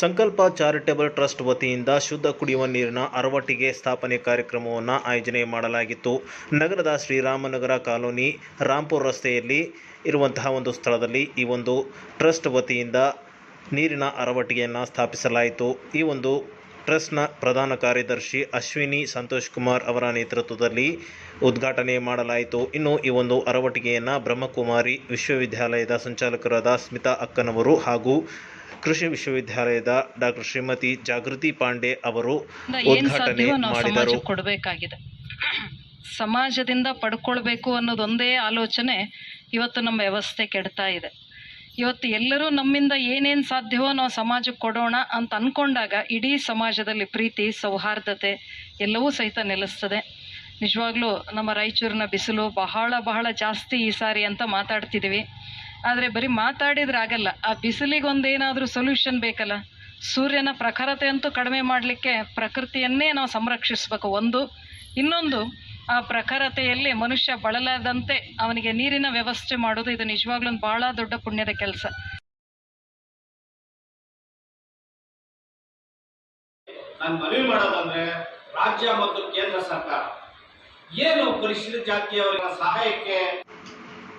ಸಂಕಲ್ಪ charitable trust ವತಿಯಿಂದ ಶುದ್ಧ ಕುಡಿಯುವ ನೀರಿನ ಅರವಟ್ಟಿಗೆ ಸ್ಥಾಪನೆ ಕಾರ್ಯಕ್ರಮವನ್ನು ಆಯೋಜನೆ ಮಾಡಲಾಗಿತ್ತು. ನಗರದ ಶ್ರೀರಾಮನಗರ ಕಾಲೋನಿ ರಾಂಪುರ್ ರಸ್ತೆಯಲ್ಲಿ ಇರುವಂತಹ ಒಂದು ಸ್ಥಳದಲ್ಲಿ ಈ ಒಂದು ಟ್ರಸ್ಟ್ ವತಿಯಿಂದ ನೀರಿನ ಅರವಟ್ಟಿಗೆಯನ್ನು ಸ್ಥಾಪಿಸಲಾಯಿತು. ಈ ಒಂದು ಟ್ರಸ್ಟ್ನ ಪ್ರಧಾನ ಕಾರ್ಯದರ್ಶಿ ಅಶ್ವಿನಿ ಸಂತೋಷ್ ಕುಮಾರ್ ಅವರ ನೇತೃತ್ವದಲ್ಲಿ ಉದ್ಘಾಟನೆ ಮಾಡಲಾಯಿತು. ಇನ್ನು ಈ ಒಂದು ಅರವಟ್ಟಿಗೆಯನ್ನು ಬ್ರಹ್ಮಕುಮಾರಿ ವಿಶ್ವವಿದ್ಯಾಲಯದ ಸಂಚಾಲಕರಾದ ಸ್ಮಿತಾ ಅಕ್ಕನವರು ಹಾಗೂ ಕೃಷಿ ವಿಶ್ವವಿದ್ಯಾಲಯದ ಡಾಕ್ಟರ್ ಶ್ರೀಮತಿ ಜಾಗೃತಿ ಪಾಂಡೆ ಅವರು ಉದ್ಘಾಟನೆ ಮಾಡಿದರು. ಸಮಾಜಕ್ಕೆ ಕೊಡಬೇಕಾಗಿದೆ. ಸಮಾಜದಿಂದ ಪಡ್ಕೊಳ್ಬೇಕು ಅನ್ನೋದೊಂದೇ ಆಲೋಚನೆ ಇವತ್ತು ನಮ್ಮ ವ್ಯವಸ್ಥೆ ಕೆಡ್ತಾ ಇದೆ. ಇವತ್ತು ಎಲ್ಲರೂ ನಮ್ಮಿಂದ ಏನೇನು ಸಾಧ್ಯವೋ ನಾವು ಸಮಾಜಕ್ಕೆ ಕೊಡೋಣ ಅಂತ ಅನ್ಕೊಂಡಾಗ ಇಡೀ ಸಮಾಜದಲ್ಲಿ ಪ್ರೀತಿ ಸೌಹಾರ್ದತೆ ಎಲ್ಲವೂ ಸಹಿತ ನೆಲೆಸ್ತದೆ. ನಿಜವಾಗ್ಲೂ ನಮ್ಮ ರಾಯಚೂರಿನ ಬಿಸಿಲು ಬಹಳ ಬಹಳ ಜಾಸ್ತಿ ಈ ಸಾರಿ ಅಂತ ಮಾತಾಡ್ತಿದ್ದೀವಿ ಆದರೆ ಬರೀ ಮಾತಾಡಿದ್ರೆ ಆಗಲ್ಲ. ಆ ಬಿಸಿಲಿಗೊಂದೇನಾದರೂ ಸೊಲ್ಯೂಷನ್ ಬೇಕಲ್ಲ? ಸೂರ್ಯನ ಪ್ರಖರತೆ ಅಂತೂ ಕಡಿಮೆ ಮಾಡಲಿಕ್ಕೆ ಪ್ರಕೃತಿಯನ್ನೇ ನಾವು ಸಂರಕ್ಷಿಸಬೇಕು. ಒಂದು. ಇನ್ನೊಂದು, ಆ ಪ್ರಖರತೆಯಲ್ಲಿ ಮನುಷ್ಯ ಬಳಲದಂತೆ ಅವನಿಗೆ ನೀರಿನ ವ್ಯವಸ್ಥೆ ಮಾಡೋದು ಇದು ನಿಜವಾಗ್ಲೂ ಬಹಳ ದೊಡ್ಡ ಪುಣ್ಯದ ಕೆಲಸ. ನಾನು ಮನವಿ ಮಾಡೋದಂದ್ರೆ ರಾಜ್ಯ ಮತ್ತು ಕೇಂದ್ರ ಸರ್ಕಾರ. ಏನು ಪರಿಶಿಷ್ಟ ಜಾತಿಯವರ ಸಹಾಯಕ್ಕೆ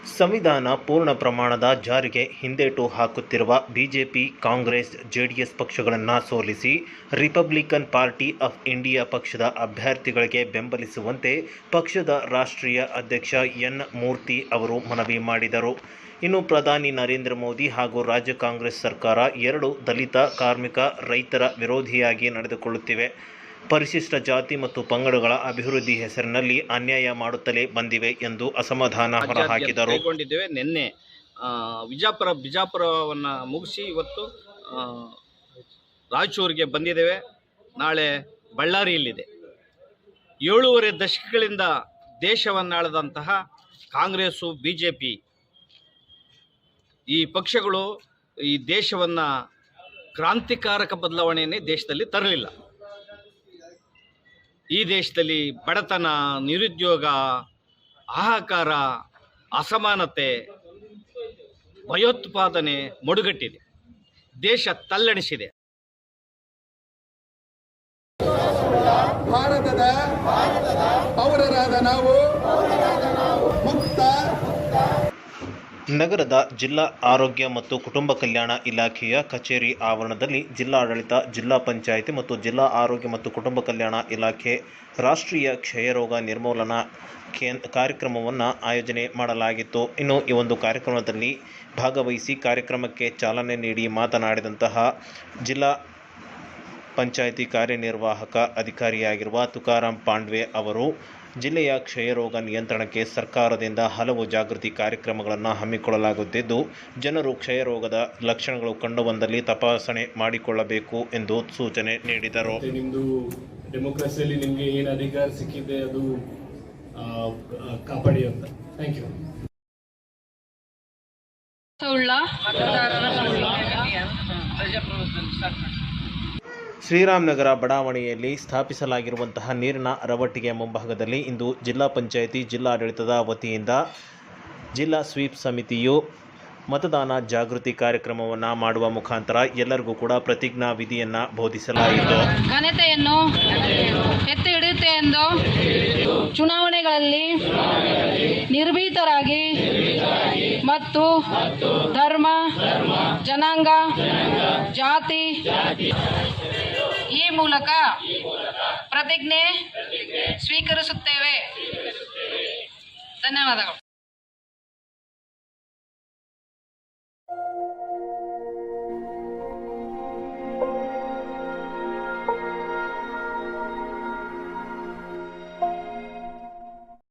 ಸಂವಿಧಾನ ಪೂರ್ಣ ಪ್ರಮಾಣದ ಜಾರಿಗೆ ಹಿಂದೇಟು ಹಾಕುತ್ತಿರುವ ಬಿಜೆಪಿ, ಕಾಂಗ್ರೆಸ್, ಜೆಡಿಎಸ್ ಪಕ್ಷಗಳನ್ನು ಸೋಲಿಸಿ ರಿಪಬ್ಲಿಕನ್ ಪಾರ್ಟಿ ಆಫ್ ಇಂಡಿಯಾ ಪಕ್ಷದ ಅಭ್ಯರ್ಥಿಗಳಿಗೆ ಬೆಂಬಲಿಸುವಂತೆ ಪಕ್ಷದ ರಾಷ್ಟ್ರೀಯ ಅಧ್ಯಕ್ಷ ಎನ್ ಮೂರ್ತಿ ಅವರು ಮನವಿ ಮಾಡಿದರು. ಇನ್ನು ಪ್ರಧಾನಿ ನರೇಂದ್ರ ಮೋದಿ ಹಾಗೂ ರಾಜ್ಯ ಕಾಂಗ್ರೆಸ್ ಸರ್ಕಾರ ಎರಡು ದಲಿತ ಕಾರ್ಮಿಕ ರೈತರ ವಿರೋಧಿಯಾಗಿ ನಡೆದುಕೊಳ್ಳುತ್ತಿವೆ. ಪರಿಶಿಷ್ಟ ಜಾತಿ ಮತ್ತು ಪಂಗಡಗಳ ಅಭಿವೃದ್ಧಿ ಹೆಸರಿನಲ್ಲಿ ಅನ್ಯಾಯ ಮಾಡುತ್ತಲೇ ಬಂದಿವೆ ಎಂದು ಅಸಮಾಧಾನ ಹೊರಹಾಕಿದರು ಕೈಗೊಂಡಿದ್ದೇವೆ. ನಿನ್ನೆ ವಿಜಾಪುರ ಬಿಜಾಪುರವನ್ನ ಮುಗಿಸಿ ಇವತ್ತು ರಾಯಚೂರಿಗೆ ಬಂದಿದ್ದೇವೆ. ನಾಳೆ ಬಳ್ಳಾರಿಯಲ್ಲಿದೆ. ಏಳೂವರೆ ದಶಕಗಳಿಂದ ದೇಶವನ್ನಾಳದಂತಹ ಕಾಂಗ್ರೆಸ್ಸು ಬಿ ಜೆ ಪಿ ಈ ಪಕ್ಷಗಳು ಈ ದೇಶವನ್ನು ಕ್ರಾಂತಿಕಾರಕ ಬದಲಾವಣೆಯನ್ನೇ ದೇಶದಲ್ಲಿ ತರಲಿಲ್ಲ. ಈ ದೇಶದಲ್ಲಿ ಬಡತನ ನಿರುದ್ಯೋಗ ಆಹಾಕಾರ ಅಸಮಾನತೆ ಭಯೋತ್ಪಾದನೆ ಮಡುಗಟ್ಟಿದೆ. ದೇಶ ತಲ್ಲಣಿಸಿದೆ. ಭಾರತದ ಪೌರರಾದ ನಾವು ನಗರದ ಜಿಲ್ಲಾ ಆರೋಗ್ಯ ಮತ್ತು ಕುಟುಂಬ ಕಲ್ಯಾಣ ಇಲಾಖೆಯ ಕಚೇರಿ ಆವರಣದಲ್ಲಿ ಜಿಲ್ಲಾಡಳಿತ, ಜಿಲ್ಲಾ ಪಂಚಾಯಿತಿ ಮತ್ತು ಜಿಲ್ಲಾ ಆರೋಗ್ಯ ಮತ್ತು ಕುಟುಂಬ ಕಲ್ಯಾಣ ಇಲಾಖೆ ರಾಷ್ಟ್ರೀಯ ಕ್ಷಯರೋಗ ನಿರ್ಮೂಲನಾ ಕೇಂದ್ರ ಕಾರ್ಯಕ್ರಮವನ್ನು ಆಯೋಜನೆ ಮಾಡಲಾಗಿತ್ತು. ಇನ್ನು ಈ ಒಂದು ಕಾರ್ಯಕ್ರಮದಲ್ಲಿ ಭಾಗವಹಿಸಿ ಕಾರ್ಯಕ್ರಮಕ್ಕೆ ಚಾಲನೆ ನೀಡಿ ಮಾತನಾಡಿದಂತಹ ಜಿಲ್ಲಾ ಪಂಚಾಯಿತಿ ಕಾರ್ಯನಿರ್ವಾಹಕ ಅಧಿಕಾರಿಯಾಗಿರುವ ತುಕಾರಾಂ ಪಾಂಡ್ವೆ ಅವರು ಜಿಲ್ಲೆಯ ಕ್ಷಯರೋಗ ನಿಯಂತ್ರಣಕ್ಕೆ ಸರ್ಕಾರದಿಂದ ಹಲವು ಜಾಗೃತಿ ಕಾರ್ಯಕ್ರಮಗಳನ್ನು ಹಮ್ಮಿಕೊಳ್ಳಲಾಗುತ್ತಿದ್ದು ಜನರು ಕ್ಷಯರೋಗದ ಲಕ್ಷಣಗಳು ಕಂಡುಬಂದಲ್ಲಿ ತಪಾಸಣೆ ಮಾಡಿಕೊಳ್ಳಬೇಕು ಎಂದು ಸೂಚನೆ ನೀಡಿದರು. ನಿಮ್ದು ಡೆಮೋಕ್ರಸಿಯಲ್ಲಿ ನಿಮಗೆ ಏನು ಅಧಿಕಾರ ಸಿಕ್ಕಿದೆ ಅದು ಕಾಪಾಡಿ ಅಂತ. ಥ್ಯಾಂಕ್ ಯು ಉಳ್ಳ ಶ್ರೀರಾಮನಗರ ಬಡಾವಣೆಯಲ್ಲಿ ಸ್ಥಾಪಿಸಲಾಗಿರುವಂತಹ ನೀರಿನ ರವಟ್ಟಿಗೆ ಮುಂಭಾಗದಲ್ಲಿ ಇಂದು ಜಿಲ್ಲಾ ಪಂಚಾಯಿತಿ ಜಿಲ್ಲಾಡಳಿತದ ವತಿಯಿಂದ ಜಿಲ್ಲಾ ಸ್ವೀಪ್ ಸಮಿತಿಯು ಮತದಾನ ಜಾಗೃತಿ ಕಾರ್ಯಕ್ರಮವನ್ನು ಮಾಡುವ ಮುಖಾಂತರ ಎಲ್ಲರಿಗೂ ಕೂಡ ಪ್ರತಿಜ್ಞಾ ವಿಧಿಯನ್ನು ಬೋಧಿಸಲಾಯಿತು. ಘನತೆಯನ್ನು ಎತ್ತಿ ಹಿಡಿಯುತ್ತೆ ಎಂದು ಚುನಾವಣೆಗಳಲ್ಲಿ ನಿರ್ಭೀತರಾಗಿ ಮತ್ತು ಧರ್ಮ, ಜನಾಂಗ, ಜಾತಿ ಮೂಲಕ ಪ್ರತಿಜ್ಞೆ ಸ್ವೀಕರಿಸುತ್ತೇವೆ. ಧನ್ಯವಾದಗಳು.